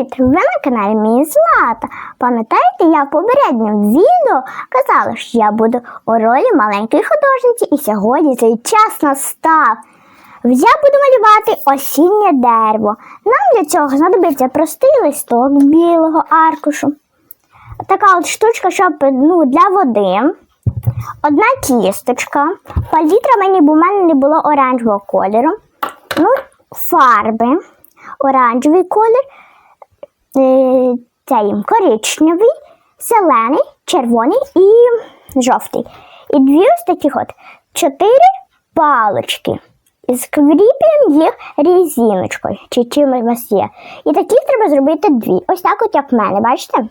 Привіт! Ви на каналі Мій Злата. Пам'ятаєте, я в попередньому відео казала, що я буду у ролі маленької художниці, і сьогодні цей час настав. Я буду малювати осіннє дерево. Нам для цього знадобиться простий листок білого аркушу. Така от штучка, щоб ну, для води. Одна кісточка. Палітра мені, бо в мене не було оранжевого кольору. Ну, фарби. Оранжевий колір, цей коричневий, зелений, червоний і жовтий. І дві ось таких от чотири палочки. І скріплюємо їх різиночкою, чи чим у вас є. І таких треба зробити дві. Ось так, от як в мене, бачите?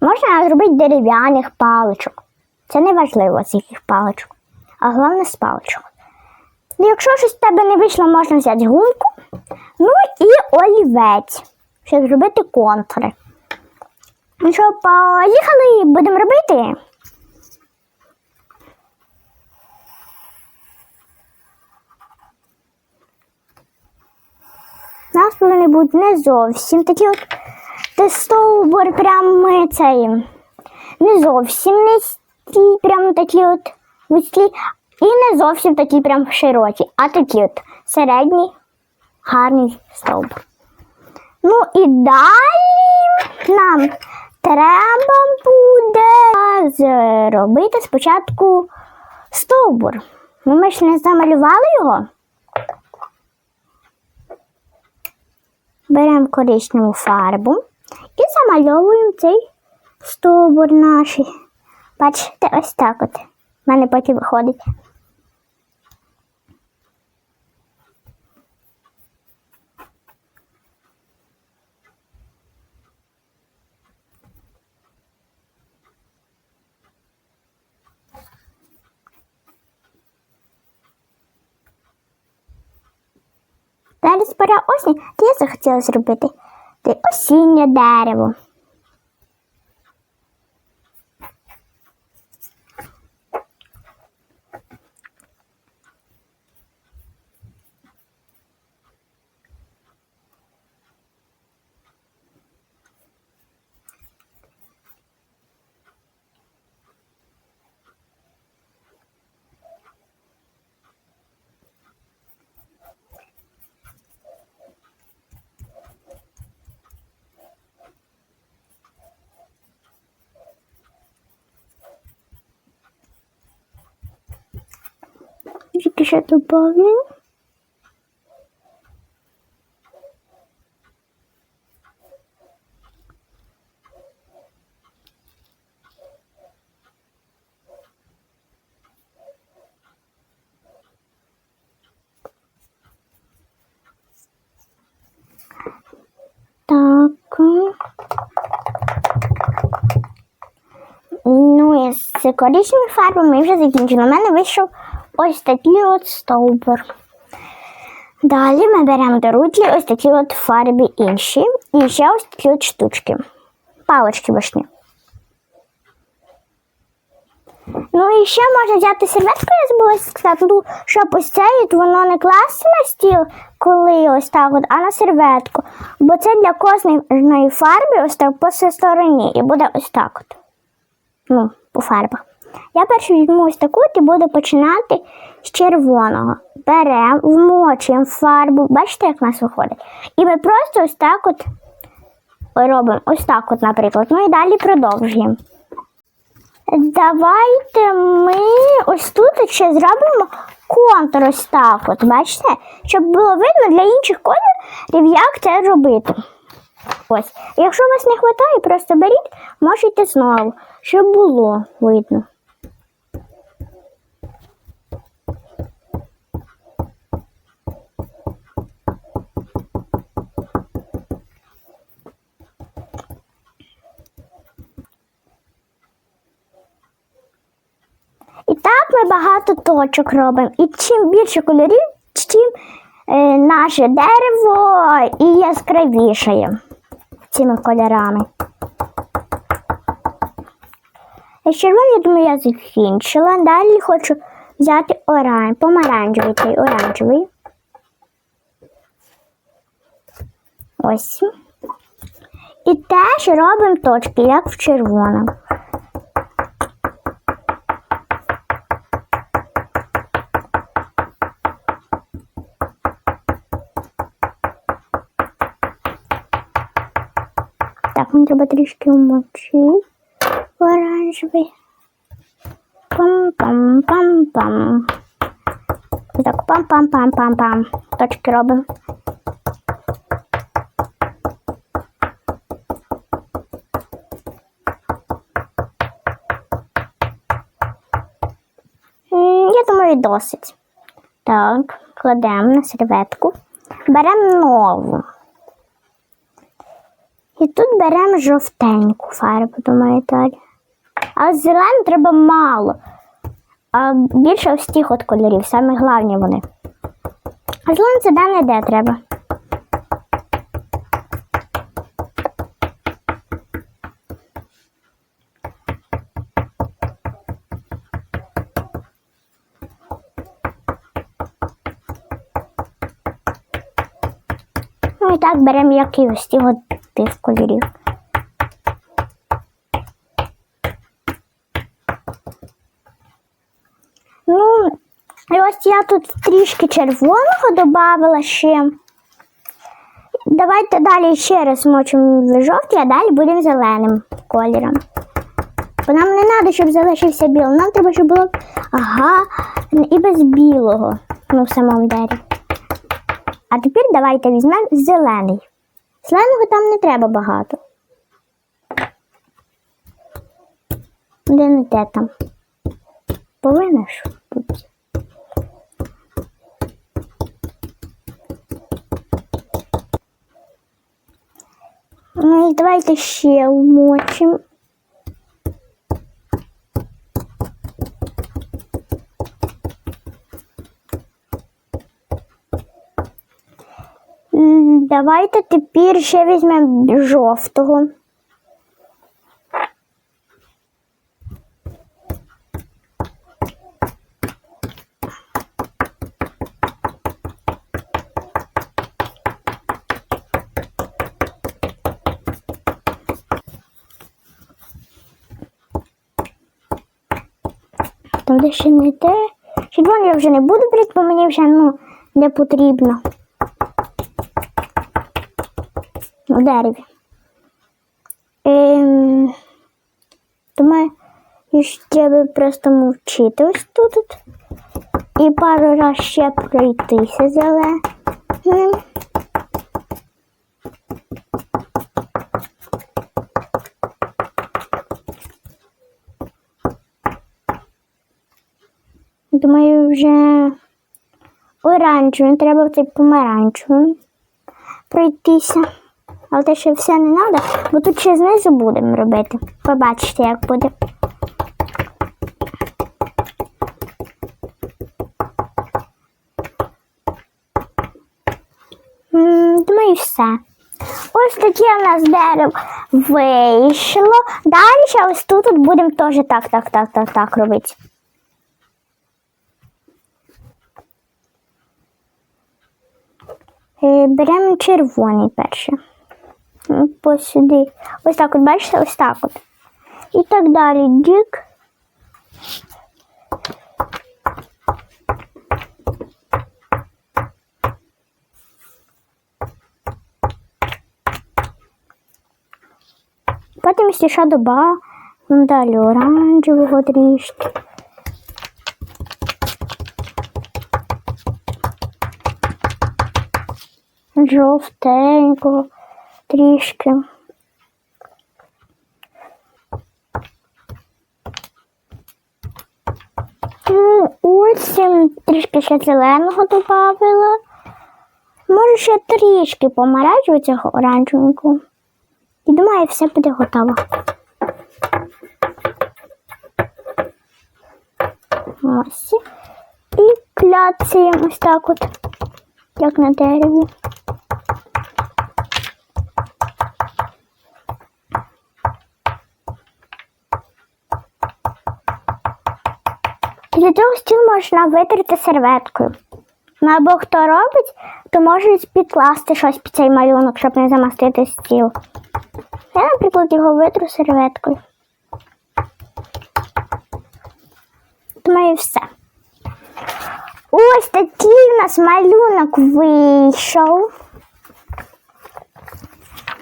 Можна зробити дерев'яних паличок. Це не важливо з яких паличок, а головне з паличок. Ну, Якщо щось в тебе не вийшло, можна взяти гумку, ну і олівець, щоб зробити контури. Ну що, поїхали, і будемо робити. У нас повинні бути не зовсім такі от стовбур прям цей не зовсім низький, прям такі от вузькі, і не зовсім такі прям широкі, а такі от середній гарний стовбур. Ну і далі нам треба буде зробити спочатку стовбур. Ну, ми ж не замалювали його. Беремо коричневу фарбу і замальовуємо цей стовбур наш. Бачите, ось так от. У мене потім виходить. Пора осінь, то я захотіла зробити осіннє дерево. Тільки ще добавлю. Так. Ну, і з коричневою фарбою ми вже закінчили. У мене вийшов ось такий от стовбур. Далі ми беремо до руки ось такі от фарби інші. І ще ось такі от штучки. Палочки вишні. Ну і ще можна взяти серветку, я забула сказати, ну, щоб ось це воно не класти на стіл, коли ось так от, а на серветку. Бо це для кожної фарби ось так по стороні. І буде ось так от. Ну, по фарбах. Я першу візьму ось таку і буду починати з червоного. Беремо, вмочуємо фарбу. Бачите, як в нас виходить? І ми просто ось так от робимо. Ось так, от, наприклад. Ну і далі продовжуємо. Давайте ми ось тут ще зробимо контур ось так. от, Бачите? Щоб було видно для інших кольорів, як це робити. Ось. Якщо у вас не вистачає, просто беріть, можете знову, щоб було видно. І так ми багато точок робимо. І чим більше кольорів, тим е, наше дерево і яскравіше цими кольорами. З червоним, я думаю, я закінчила. Далі хочу взяти оран... помаранчевий цей оранжевий. Ось. І теж робимо точки, як в червоному. Так, мені треба трішки в оранжевий. Пам-пам-пам-пам. Так, пам-пам-пам-пам-пам. Точки робимо. Я думаю, досить. Так, кладемо на серветку. Беремо нову. І тут беремо жовтеньку фарбу, думаю, далі. А зелену треба мало. А більше ось тих от кольорів, саме головні вони. А зелену це не де треба. Ну і так беремо якихось тих от тих кольорів. Ну, і ось я тут трішки червоного додавала ще. Давайте далі ще раз мочимо в жовтий, а далі будемо зеленим кольором. Бо нам не треба, щоб залишився білий. Нам треба, щоб було ага, і без білого ну, в самому дереві. А тепер давайте візьмемо зелений. Зеленого там не треба багато. Де не те там? Повинна ж бути. Ну і давайте ще вмочимо. Давайте тепер ще візьмемо жовтого. Там ще не те. Червоний я вже не буду брати, бо мені вже ну, не потрібно. У дереві. Ем, думаю, що треба просто мовчити ось тут. І пару раз ще пройтися зеленим. Думаю, вже оранжевим, треба цей помаранчевим пройтися. Але те ще все не треба, бо тут ще знизу будемо робити. Побачите, як буде. Думаю, все. Ось таке у нас дерево вийшло. Далі ще ось тут будемо теж так, так, так, так, так робити. Е, Беремо червоний перше. М, Посюди. Ось так от, бачите, ось так от. І так далі. Дік. Потім ще доба. Далі оранжевого трішки. жовтенького трішки. Ну, ось ем, трішки ще зеленого додавила. Може ще трішки помаранчевого цього оранжевенького. І думаю, все буде готово. Ось. І кляцаємо ось так от, як на дереві. Для цього стіл можна витерти серветкою. Ну, або хто робить, то може підкласти щось під цей малюнок, щоб не замастити стіл. Я, наприклад, його витру серветкою. Думаю, все. Ось такий у нас малюнок вийшов.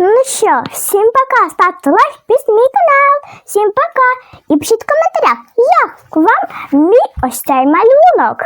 Ну що, всім пока. Ставте лайк, під мій канал. Всім пока. І пишіть в коментарях, як вам мій ось цей малюнок.